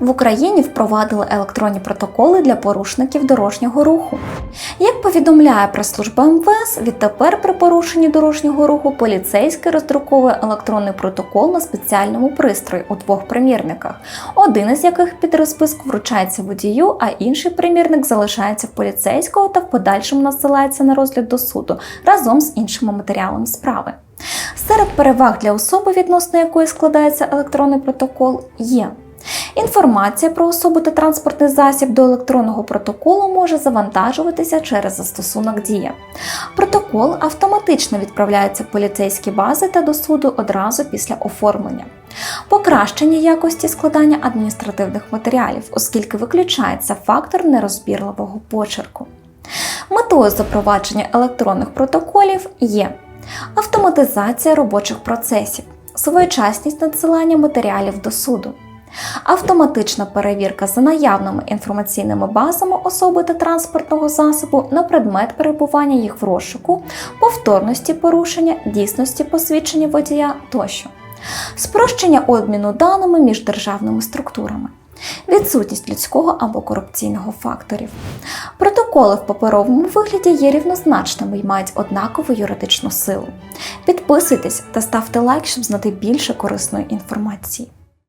В Україні впровадили електронні протоколи для порушників дорожнього руху. Як повідомляє прес-служба МВС, відтепер при порушенні дорожнього руху поліцейський роздруковує електронний протокол на спеціальному пристрої у двох примірниках, один із яких під розписку вручається водію, а інший примірник залишається в поліцейського та в подальшому надсилається на розгляд до суду разом з іншими матеріалами справи. Серед переваг для особи, відносно якої складається електронний протокол, є Інформація про особу та транспортний засіб до електронного протоколу може завантажуватися через застосунок Дія. Протокол автоматично відправляється в поліцейські бази та до суду одразу після оформлення. Покращення якості складання адміністративних матеріалів, оскільки виключається фактор нерозбірливого почерку. Метою запровадження електронних протоколів є автоматизація робочих процесів, своєчасність надсилання матеріалів до суду, автоматична перевірка за наявними інформаційними базами особи та транспортного засобу на предмет перебування їх в розшуку, повторності порушення, дійсності посвідчення водія тощо, спрощення обміну даними між державними структурами. Відсутність людського або корупційного факторів. Протоколи в паперовому вигляді є рівнозначними і мають однакову юридичну силу. Підписуйтесь та ставте лайк, щоб знати більше корисної інформації.